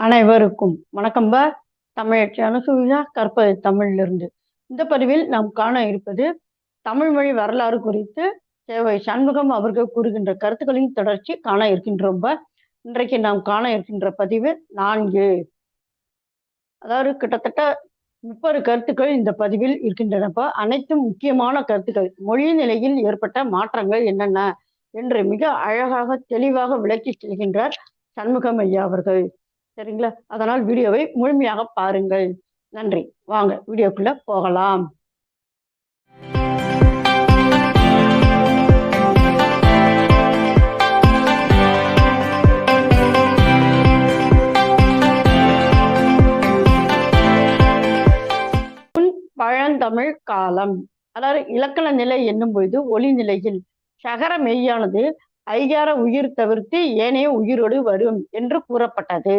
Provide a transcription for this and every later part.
அனைவருக்கும் வணக்கம் பா. தமிழச்சி அனுசூயா கற்பது தமிழிலிருந்து. இந்த பதிவில் நாம் காண இருப்பது தமிழ் மொழி வரலாறு குறித்து சேவை சண்முகம் அவர்கள் கூறுகின்ற கருத்துக்களின் தொடர்ச்சி காண இருக்கின்றோம் பா. இன்றைக்கு நாம் காண இருக்கின்ற பதிவு நான்கு. அதாவது கிட்டத்தட்ட முப்பது கருத்துக்கள் இந்த பதிவில் இருக்கின்றனப்ப அனைத்தும் முக்கியமான கருத்துக்கள். மொழி நிலையில் ஏற்பட்ட மாற்றங்கள் என்னென்ன? என்று மிக அழகாக தெளிவாக விளக்கி செல்கின்றார் சண்முகம் ஐயா அவர்கள். சரிங்களா? அதனால் வீடியோவை முழுமையாக பாருங்கள். நன்றி. வாங்க வீடியோக்குள்ள போகலாம். பழந்தமிழ் காலம். அதாவது இலக்கண நிலை என்னும் பொழுது ஒளி நிலையில் சகர மெய்யானது ஐகார உயிர் தவிர்த்து ஏனைய உயிரோடு வரும் என்று கூறப்பட்டது.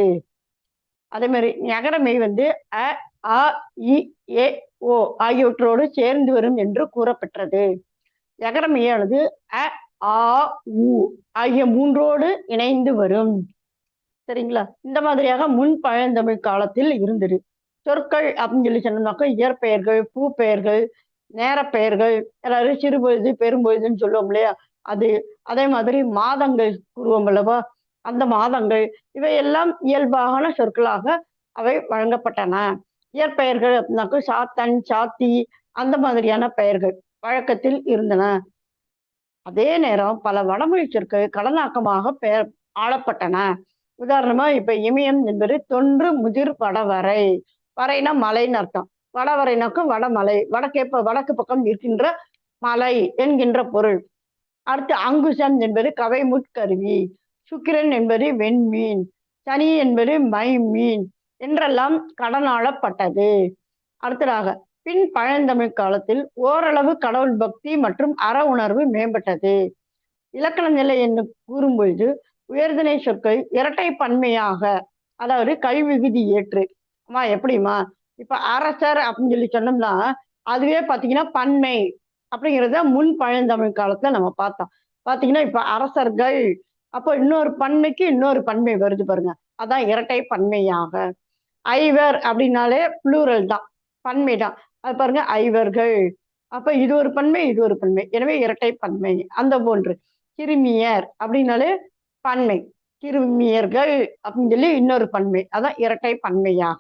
அதே மாதிரி நகர மெய் வந்து அ ஆ இ ஏ ஓ ஆகியவற்றோடு சேர்ந்து வரும் என்று கூறப்பட்டது நகர மெய்யானது அ ஆ உ ஆகிய மூன்றோடு இணைந்து வரும். சரிங்களா? இந்த மாதிரியாக முன் பழந்தமிழ் காலத்தில் இருந்தது. சொற்கள் அப்படின்னு சொல்லி சொன்னோம்னாக்கா இயற்பெயர்கள் பூ பெயர்கள் நேர பெயர்கள் அதாவது சிறுபொழுது பெரும்பொழுதுன்னு சொல்லுவோம் இல்லையா? அது அதே மாதிரி மாதங்கள் கூறுவோம் அல்லவா? அந்த மாதங்கள் இவையெல்லாம் இயல்பான சொற்களாக அவை வழங்கப்பட்டன. இயற்பெயர்கள் அப்படின்னாக்க சாத்தன் சாத்தி அந்த மாதிரியான பெயர்கள் வழக்கத்தில் இருந்தன. அதே நேரம் பல வடமொழி சொற்கள் கடனாக்கமாக பெயர் ஆளப்பட்டன. உதாரணமா இப்ப இமயம் என்பது தொன்று முதிர் வடவரை. வரைனா மலைன்னு அர்த்தம். வடவரைனாக்கும் வடமலை வடக்கே வடக்கு பக்கம் இருக்கின்ற மலை என்கின்ற பொருள். அடுத்து அங்குசம் என்பது கவை முட்கருவி சுக்கிரன் என்பது வெண்மீன் சனி என்பது மை மீன் என்றெல்லாம் கடனாளப்பட்டது. அடுத்ததாக பின் பழந்தமிழ் காலத்தில் ஓரளவு கடவுள் பக்தி மற்றும் அற உணர்வு மேம்பட்டது. இலக்கண நிலை என்று கூறும்பொழுது உயர்திணை சொற்கள் இரட்டை பன்மையாக அதாவது கைவிகுதி ஏற்று. அம்மா எப்படிம்மா? இப்ப அரசர் அப்படின்னு சொல்லி சொன்னோம்னா அதுவே பாத்தீங்கன்னா பன்மை அப்படிங்கிறத முன் பழந்தமிழ் காலத்துல நம்ம பார்த்தோம். பாத்தீங்கன்னா இப்ப அரசர்கள் அப்போ இன்னொரு பன்மைக்கு இன்னொரு பன்மை வருது பாருங்க. அதான் இரட்டை பன்மையாக. ஐவர் அப்படின்னாலே புளூரல் தான். பன்மை தான். அது பாருங்க ஐவர்கள். அப்ப இது ஒரு பன்மை இது ஒரு பன்மை. எனவே இரட்டை பன்மை. அந்த போன்று கிருமியர் அப்படின்னாலே பன்மை. கிருமியர்கள் அப்படின்னு சொல்லி இன்னொரு பன்மை. அதான் இரட்டை பன்மையாக.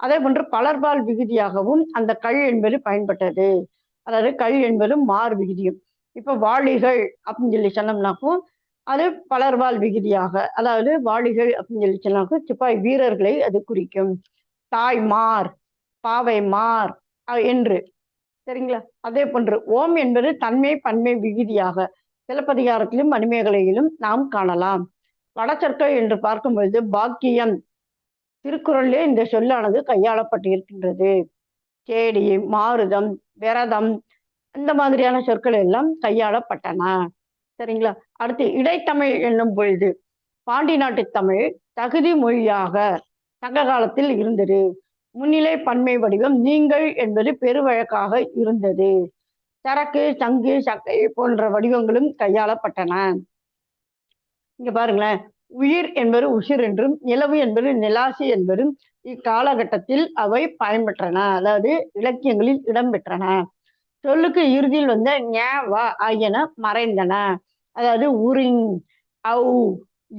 அதே போன்று பலர்பால் விகுதியாகவும் அந்த கல் என்பது பயன்பட்டது. அதாவது கல் என்பதும் மார் விகுதியும். இப்ப வாளிகள் அப்படின்னு சொல்லி சொன்னோம்னாக்கும் அது பலர்வால் விகுதியாக அதாவது வாளிகள் அப்படின்னு சொல்லி சொன்னாக்கும் சிப்பாய் வீரர்களை அது குறிக்கும். தாய் மார் பாவை மார் என்று. சரிங்களா? அதே போன்று ஓம் என்பது தன்மை பன்மை விகுதியாக. சிலப்பதிகாரத்திலும் மணிமேகலையிலும் நாம் காணலாம். வடச்சொற்கள் என்று பார்க்கும்பொழுது பாக்கியம். திருக்குறளிலே இந்த சொல்லானது கையாளப்பட்டு இருக்கின்றது கேடி மாருதம் விரதம் இந்த மாதிரியான சொற்கள் எல்லாம் கையாளப்பட்டன. சரிங்களா? அடுத்து இடைத்தமிழ் என்னும் பொழுது பாண்டி நாட்டு தமிழ் தகுதி மொழியாக சங்க காலத்தில் இருந்தது. முன்னிலை பன்மை வடிவம் நீங்கள் என்பது பெருவழக்காக இருந்தது. சரக்கு சங்கு சக்கை போன்ற வடிவங்களும் கையாளப்பட்டன. இங்க பாருங்களேன். உயிர் என்பது உசிர் என்றும் நிலவு என்பது நிலாசி என்பதும் இக்காலகட்டத்தில் அவை பயன்பெற்றன. அதாவது இலக்கியங்களில் இடம்பெற்றன. சொல்லுக்கு இறுதியில் வந்த ஞ வா ஆகியன மறைந்தன. அதாவது உரிங் அவு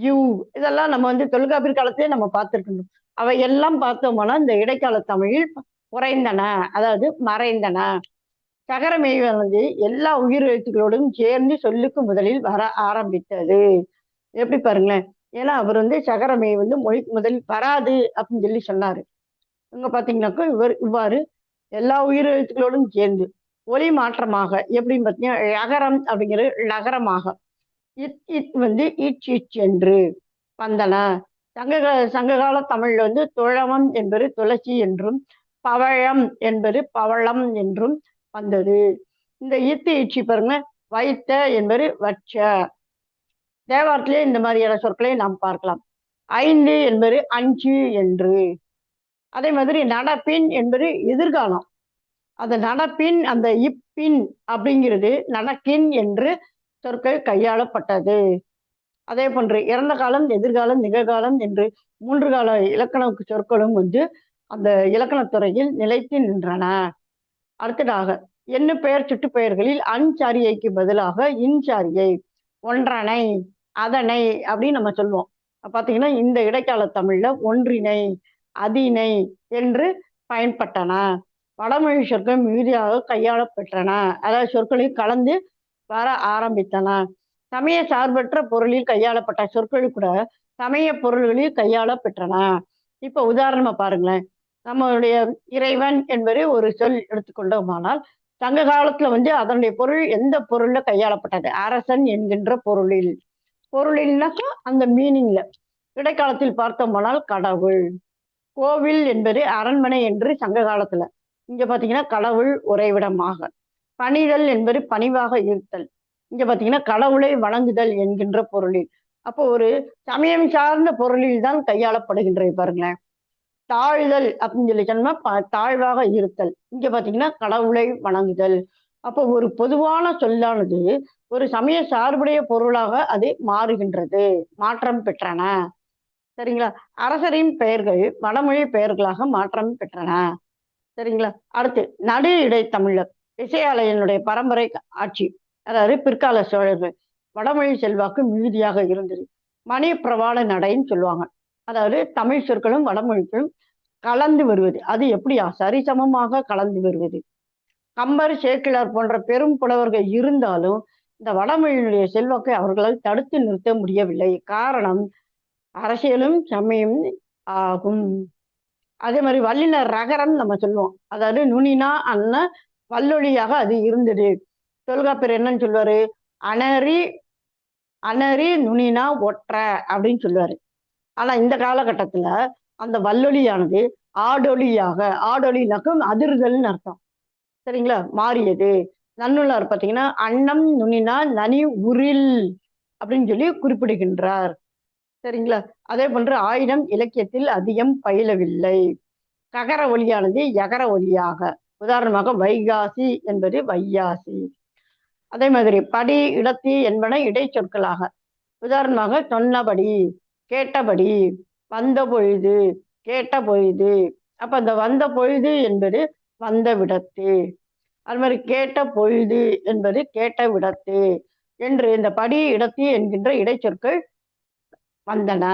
யூ இதெல்லாம் நம்ம வந்து தொல்காப்பியர் காலத்திலே நம்ம பார்த்துருக்கணும் அவை எல்லாம் பார்த்தோம்னா இந்த இடைக்கால தமிழில் குறைந்தன அதாவது மறைந்தன. சகரமெய் வந்து எல்லா உயிர் எழுத்துக்களோடும் சேர்ந்து சொல்லுக்கு முதலில் வர ஆரம்பித்தது. எப்படி பாருங்களேன். ஏன்னா அவர் வந்து சகரமெய் வந்து மொழி முதலில் வராது அப்படின்னு சொல்லி சொன்னாரு. இங்க பாத்தீங்கன்னாக்கா இவர் இவ்வாறு எல்லா உயிர் எழுத்துக்களோடும் சேர்ந்து ஒலி மாற்றமாக எப்படின்னு பார்த்தீங்கன்னா ழகரம் அப்படிங்கிறது லகரமாக இத் இத் வந்து இச் இச் என்று. வந்தன சங்க சங்ககால தமிழ்ல வந்து துழவம் என்பது துளசி என்றும் பவழம் என்பது பவளம் என்றும் வந்தது. இந்த இத்து இச்சி பாருங்க. வைத்த என்பது வச்ச. தேவாரத்திலே இந்த மாதிரியான சொற்களை நாம் பார்க்கலாம். ஐந்து என்பது அஞ்சு என்று. அதே மாதிரி நடப்பின் என்பது எதிர்காலம். அந்த நடப்பின் அந்த இப்பின் அப்படிங்கிறது நடக்கின் என்று சொற்கள் கையாளப்பட்டது. அதே போன்று இறந்த காலம் எதிர்காலம் நிகழ்காலம் என்று மூன்று கால இலக்கண சொற்களும் வந்து அந்த இலக்கணத்துறையில் நிலைத்து நின்றன. அடுத்ததாக என்ன பெயர் சுட்டுப்பெயர்களில் அன்சாரியைக்கு பதிலாக இன்சாரியை ஒன்றனை அதனை அப்படின்னு நம்ம சொல்லுவோம். பார்த்தீங்கன்னா இந்த இடைக்கால தமிழ்ல ஒன்றினை அதினை என்று பயன்பட்டன. வடமொழி சொற்கள் மிகுதியாக கையாளப்பெற்றன. அதாவது சொற்களில் கலந்து வர ஆரம்பித்தன. சமய சார்பற்ற பொருளில் கையாளப்பட்ட சொற்கள் கூட சமய பொருள்களில் கையாளப்பெற்றன. இப்ப உதாரணமா பாருங்களேன். நம்மளுடைய இறைவன் என்பது ஒரு சொல் எடுத்துக்கொண்டோமானால் சங்க காலத்துல வந்து அதனுடைய பொருள் எந்த பொருள்ல கையாளப்பட்டது? அரசன் என்கின்ற பொருளில். பொருளில்னாக்கா அந்த மீனிங்ல இடைக்காலத்தில் பார்த்தோமானால் கடவுள். கோவில் என்பது அரண்மனை என்று சங்க காலத்துல. இங்க பாத்தீங்கன்னா கடவுள் உறைவிடமாக. பணிதல் என்பது பணிவாக இருத்தல். இங்க பாத்தீங்கன்னா கடவுளை வணங்குதல் என்கின்ற பொருளில். அப்போ ஒரு சமயம் சார்ந்த பொருளில் தான் கையாளப்படுகின்றது பாருங்களேன். தாழ்தல் அப்படின்னு சொல்லி சொன்னா தாழ்வாக இருத்தல். இங்க பாத்தீங்கன்னா கடவுளை வணங்குதல். அப்போ ஒரு பொதுவான சொல்லானது ஒரு சமய சார்புடைய பொருளாக அது மாறுகின்றது. மாற்றம் பெற்றன. சரிங்களா? அரசரின் பெயர்கள் வடமொழி பெயர்களாக மாற்றம் பெற்றன. சரிங்களா? அடுத்து நடு இடை தமிழர். இசையாலயனுடைய பரம்பரை ஆட்சி. அதாவது பிற்கால சோழர்கள். வடமொழி செல்வாக்கு மிகுதியாக இருந்தது. மணி பிரவாள நடைன்னு சொல்லுவாங்க. அதாவது தமிழ் சொற்களும் வடமொழிகளும் கலந்து வருவது. அது எப்படியா? சரிசமமாக கலந்து வருவது. கம்பர் சேக்கிழார் போன்ற பெரும் புலவர்கள் இருந்தாலும் இந்த வடமொழியினுடைய செல்வாக்கை அவர்களால் தடுத்து நிறுத்த முடியவில்லை. காரணம் அரசியலும் சமயம் ஆகும். அதே மாதிரி வல்லின ரகரன் நம்ம சொல்லுவோம். அதாவது நுனினா அன்ன வல்லொழியாக அது இருந்தது. தொல்காப்பியர் என்னன்னு சொல்லுவாரு? அனரி அனரி நுனினா ஒற்ற அப்படின்னு சொல்லுவாரு. ஆனா இந்த காலகட்டத்துல அந்த வல்லொலியானது ஆடொலியாக ஆடொலினாக்கும் அதிர்தல்னு அர்த்தம். சரிங்களா? மாறியது. நன்னுள்ளார் பார்த்தீங்கன்னா அன்னம் நுனினா நனி உரில் அப்படின்னு சொல்லி குறிப்பிடுகின்றார். சரிங்களா? அதே போன்று ஆயினம் இலக்கியத்தில் அதிகம் பயிலவில்லை. ககர ஒலியானது யகர ஒலியாக. உதாரணமாக வைகாசி என்பது வையாசி. அதே மாதிரி படி இடத்தி என்பன இடைச்சொற்களாக. உதாரணமாக சொன்னபடி கேட்டபடி வந்த பொழுது கேட்ட பொழுது அப்ப அந்த வந்த பொழுது என்பது வந்த விடத்து அது மாதிரி கேட்ட பொழுது என்பது கேட்ட விடத்து என்று இந்த படி இடத்தி என்கின்ற இடைச்சொற்கள் வந்தன.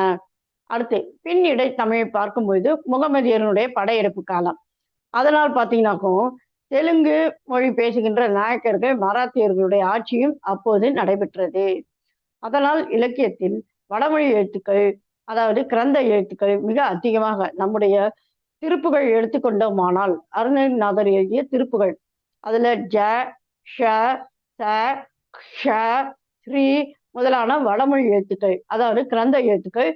அடுத்து பின் தமிழை பார்க்கும்பொழுது முகமதியனுடைய படையெடுப்பு காலம். அதனால் பார்த்தீங்கன்னாக்கும் தெலுங்கு மொழி பேசுகின்ற நாயக்கர்கள் மராத்தியர்களுடைய ஆட்சியும் அப்போது நடைபெற்றது. அதனால் இலக்கியத்தில் வடமொழி எழுத்துக்கள் அதாவது கிரந்த எழுத்துக்கள் மிக அதிகமாக நம்முடைய திருப்புகள் எடுத்துக்கொண்டோமானால் அருணகிரிநாதர் எழுதிய திருப்புகள். அதுல ஜ ஷ ச ஷ ஸ்ரீ முதலான வடமொழி எழுத்துக்கள் அதாவது கிரந்த எழுத்துக்கள்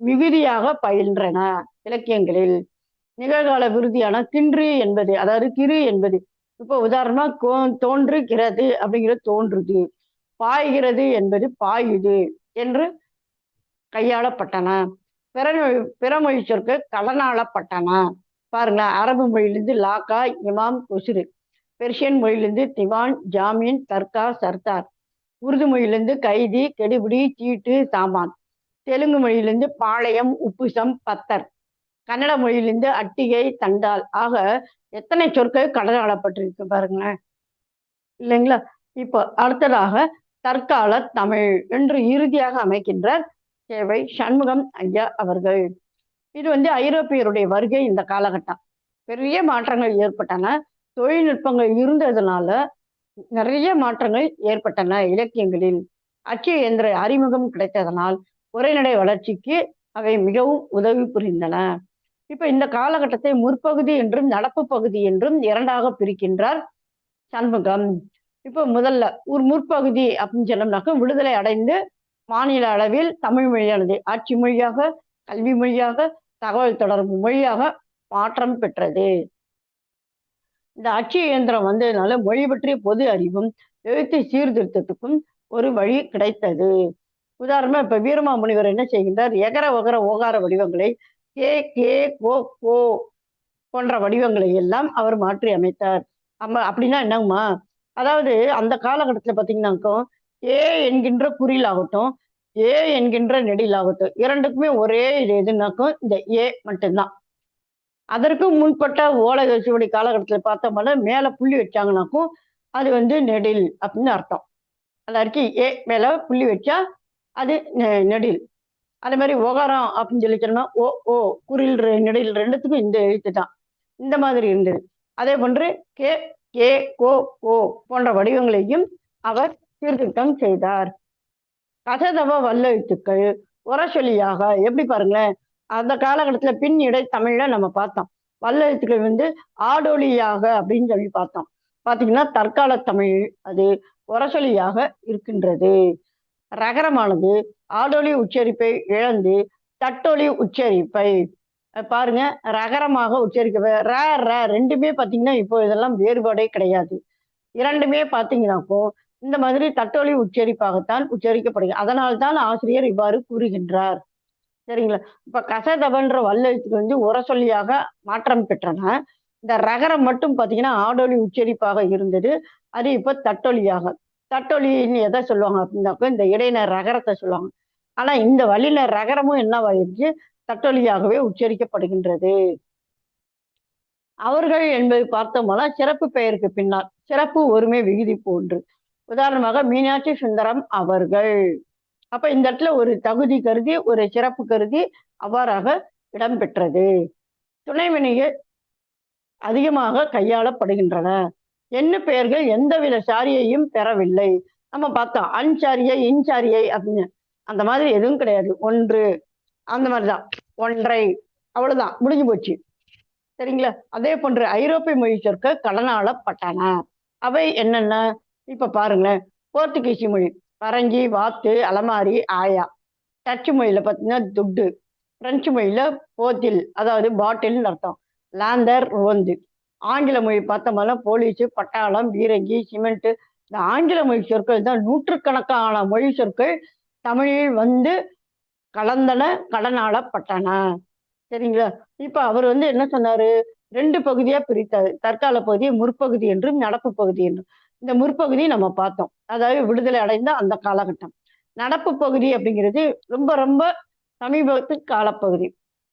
மிகுதியாக பயின்றன இலக்கியங்களில். நிகழ்கால விருதியான கின்று என்பது அதாவது கிரு என்பது. இப்போ உதாரணமா கோ தோன்றுகிறது அப்படிங்கிறது தோன்றுது. பாய்கிறது என்பது பாயுது என்று கையாளப்பட்டன. பிறமொழி பிறமொழி சொற்கள் கலனாளப்பட்டன. பாருங்களேன் அரபு மொழியிலிருந்து லாக்கா இமாம் கொசுரு. பெர்ஷியன் மொழியிலிருந்து திவான் ஜாமீன் தர்கா சர்தார். உருது மொழியிலிருந்து கைதி கெடுபிடி சீட்டு சாமான். தெலுங்கு மொழியிலிருந்து பாளையம் உப்புசம் பத்தர். கன்னட மொழியிலிருந்து அட்டிகை தண்டால். ஆக எத்தனை சொற்கள் கடனாளப்பட்டிருக்கு பாருங்களேன். இல்லைங்களா? இப்போ அடுத்ததாக தற்கால தமிழ் என்று இறுதியாக அமைக்கின்றார் சேவை சண்முகம் ஐயா அவர்கள். இது வந்து ஐரோப்பியருடைய வருகை இந்த காலகட்டம். பெரிய மாற்றங்கள் ஏற்பட்டன. தொழில்நுட்பங்கள் இருந்ததுனால நிறைய மாற்றங்கள் ஏற்பட்டன இலக்கியங்களில். அச்சு என்ற அறிமுகம் கிடைத்ததனால் உரைநடை வளர்ச்சிக்கு அவை மிகவும் உதவி புரிந்தன. இப்ப இந்த காலகட்டத்தை முற்பகுதி என்றும் நடப்பு பகுதி என்றும் இரண்டாக பிரிக்கின்றார் சண்முகம். இப்போ முதல்ல ஒரு முற்பகுதி அப்படின்னு சொன்னோம்னாக்க விடுதலை அடைந்து மாநில அளவில் தமிழ் மொழியானது ஆட்சி மொழியாக கல்வி மொழியாக தகவல் தொடர்பு மொழியாக மாற்றம் பெற்றது. இந்த அச்சு இயந்திரம் வந்ததுனால மொழி பற்றிய பொது அறிவும் எழுத்து சீர்திருத்தத்துக்கும் ஒரு வழி கிடைத்தது. உதாரணமா இப்ப வீரமாமுனிவர் என்ன செய்கின்றார்? எகர ஒகர ஓகார வடிவங்களை கே கே கோ கோ போன்ற வடிவங்களை எல்லாம் அவர் மாற்றி அமைத்தார். அம்ம அப்படின்னா என்னங்கம்மா? அதாவது அந்த காலகட்டத்துல பாத்தீங்கன்னாக்கோ ஏ என்கின்ற குறியிலாகட்டும் ஆகட்டும் ஏ என்கின்ற நெடிலாகட்டும் இரண்டுக்குமே ஒரே இது எதுனாக்கும் இந்த ஏ மட்டும்தான். அதற்கு முன்பட்ட ஓலை சுவடி காலகட்டத்தில் பார்த்தோம்னா மேலே புள்ளி வச்சாங்கனாக்கும் அது வந்து நெடில் அப்படின்னு அர்த்தம். எல்லாருக்கும் ஏ மேலே புள்ளி வச்சா அது நெ- நெடில். அதே மாதிரி ஒகாரம் அப்படின்னு சொல்லி சொன்னா ஓ ஓ குறில் ரெ- நெடில் ரெண்டுத்துக்கும் இந்த எழுத்து தான். இந்த மாதிரி இருந்தது. அதே போன்று கே கே கோ கோ போன்ற வடிவங்களையும் அவர் சீர்திருத்தம் செய்தார். கசதவ வல்லெழுத்துக்கள் உரசொலியாக எப்படி பாருங்களேன்? அந்த காலகட்டத்தில் பின் இடை தமிழில் நம்ம பார்த்தோம். வல்லெழுத்துக்கள் வந்து ஆடொலியாக அப்படின்னு சொல்லி பார்த்தோம். பார்த்தீங்கன்னா தற்கால தமிழ் அது உரசொலியாக இருக்கின்றது. ரகரமானது ஆடொலி உச்சரிப்பை இழந்து தட்டொலி உச்சரிப்பை. பாருங்க ரகரமாக உச்சரிக்க ர ர ரெண்டுமே பார்த்தீங்கன்னா இப்போ இதெல்லாம் வேறுபாடே கிடையாது. இரண்டுமே பாத்தீங்கன்னாக்கோ இந்த மாதிரி தட்டொலி உச்சரிப்பாகத்தான் உச்சரிக்கப்படுகிறது. அதனால்தான் ஆசிரியர் இவ்வாறு கூறுகின்றார். சரிங்களா? இப்ப கசதபன்ற வல்லெழுத்துக்கு வந்து உரசொல்லியாக மாற்றம் பெற்றன. இந்த ரகரம் மட்டும் பாத்தீங்கன்னா ஆடொலி உச்சரிப்பாக இருந்தது. அது இப்ப தட்டொலியாக. தட்டொலின்னு எதை சொல்லுவாங்க அப்படின்னாக்க இந்த இடையின ரகரத்தை சொல்லுவாங்க. ஆனா இந்த வழியில ரகரமும் என்னவாயிருச்சு? தட்டொலியாகவே உச்சரிக்கப்படுகின்றது. அவர்கள் என்பது பார்த்தோம்னா சிறப்பு பெயருக்கு பின்னால் சிறப்பு ஒருமை விகுதி போன்று. உதாரணமாக மீனாட்சி சுந்தரம் அவர்கள். அப்ப இந்த இடத்துல ஒரு தகுதி கருதி ஒரு சிறப்பு கருதி அவ்வாறாக இடம்பெற்றது துணைவினைகள் அதிகமாக கையாளப்படுகின்றன. என்ன பெயர்கள் எந்தவித சாரியையும் பெறவில்லை. நம்ம பார்த்தோம் அன்சாரியை இன்சாரியை அப்படின்னு. அந்த மாதிரி எதுவும் கிடையாது. ஒன்று. அந்த மாதிரிதான். ஒன்றை. அவ்வளவுதான். முடிஞ்சு போச்சு. சரிங்களா? அதே போன்று ஐரோப்பிய மொழி சொற்க கடனாளப்பட்டன. அவை என்னென்ன? இப்ப பாருங்களேன். போர்த்துகீசி மொழி. பரங்கி வாத்து அலமாரி ஆயா. டச்சு மொழியில் பார்த்தீங்கன்னா துட்டு. பிரெஞ்சு மொழியில் போத்தில் அதாவது பாட்டில்னு அர்த்தம். லேந்தர் ரோந்து. ஆங்கில மொழி பார்த்தோம்னா போலீஸு பட்டாளம் பீரங்கி சிமெண்ட்டு இந்த ஆங்கில மொழி சொற்கள் தான் நூற்றுக்கணக்கான மொழி சொற்கள் தமிழில் வந்து கலந்தன கடனாளப்பட்டன சரிங்களா? இப்போ அவர் வந்து என்ன சொன்னார்? ரெண்டு பகுதியாக பிரித்தார். தற்கால பகுதி முற்பகுதி என்றும் நடப்பு பகுதி என்றும். இந்த முற்பகுதி நம்ம பார்த்தோம். அதாவது விடுதலை அடைந்த அந்த காலகட்டம். நடப்பு பகுதி அப்படிங்கிறது ரொம்ப ரொம்ப சமீபத்து காலப்பகுதி.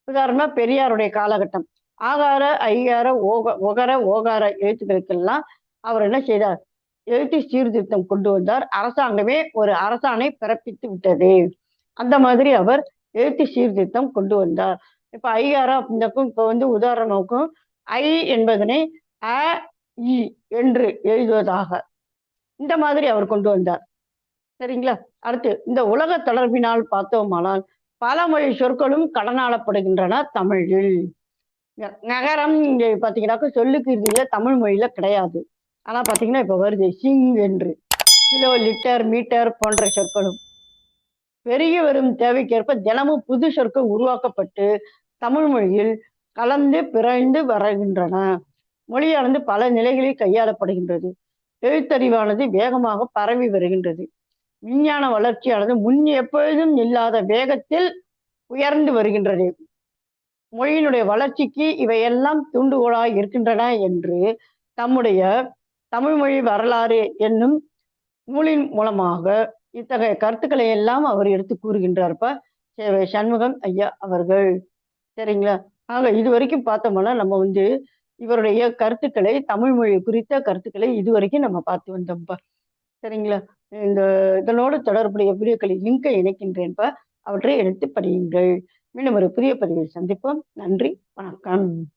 உதாரணமா பெரியாருடைய காலகட்டம். ஆகார ஐகார ஓக ஒகர ஓகார எழுத்துக்களுக்கெல்லாம் அவர் என்ன செய்தார்? எழுத்து சீர்திருத்தம் கொண்டு வந்தார். அரசாங்கமே ஒரு அரசாணை பிறப்பித்து விட்டது. அந்த மாதிரி அவர் எழுத்து சீர்திருத்தம் கொண்டு வந்தார். இப்ப ஐகாரம் அப்படின்னாக்கும் இப்ப வந்து உதாரணமாக்கும் ஐ என்பதனை அ இ என்று எழுதுவதாக. இந்த மாதிரி அவர் கொண்டு வந்தார். சரிங்களா? அடுத்து இந்த உலக தொடர்பினால் பார்த்தோமானால் பல மொழி சொற்களும் கடனாளப்படுகின்றன தமிழில். ந- நகரம் இங்கே பார்த்தீங்கன்னாக்க சொல்லுக்கு இறுதியில தமிழ் மொழியில கிடையாது. ஆனால் பார்த்தீங்கன்னா இப்போ வருது சிங் என்று. கிலோ லிட்டர் மீட்டர் போன்ற சொற்களும். பெருகி வரும் தேவைக்கேற்ப தினமும் புது சொற்கள் உருவாக்கப்பட்டு தமிழ் மொழியில் கலந்து பிறழ்ந்து வருகின்றன. மொழியானது பல நிலைகளில் கையாளப்படுகின்றது. எழுத்தறிவானது வேகமாக பரவி வருகின்றது. விஞ்ஞான வளர்ச்சியானது முன் எப்பொழுதும் இல்லாத வேகத்தில் உயர்ந்து வருகின்றது. மொழியினுடைய வளர்ச்சிக்கு இவையெல்லாம் தூண்டுகோலாய் இருக்கின்றன என்று தம்முடைய தமிழ்மொழி வரலாறு என்னும் நூலின் மூலமாக இத்தகைய கருத்துக்களை எல்லாம் அவர் எடுத்து கூறுகின்றார்ப்ப? சேவை சண்முகம் ஐயா அவர்கள். சரிங்களா? ஆக இது வரைக்கும் பார்த்தோம்னா நம்ம வந்து இவருடைய கருத்துக்களை தமிழ் மொழி குறித்த கருத்துக்களை இதுவரைக்கும் நம்ம பார்த்து வந்தோம்ப்பா சரிங்களா? இந்த இதனோடு தொடர்புடைய வீடியோக்களின் லிங்கை இணைக்கின்றேன்ப்பா அவற்றை எடுத்து படியுங்கள். மீண்டும் ஒரு புதிய பதிவில் சந்திப்போம். நன்றி. வணக்கம்.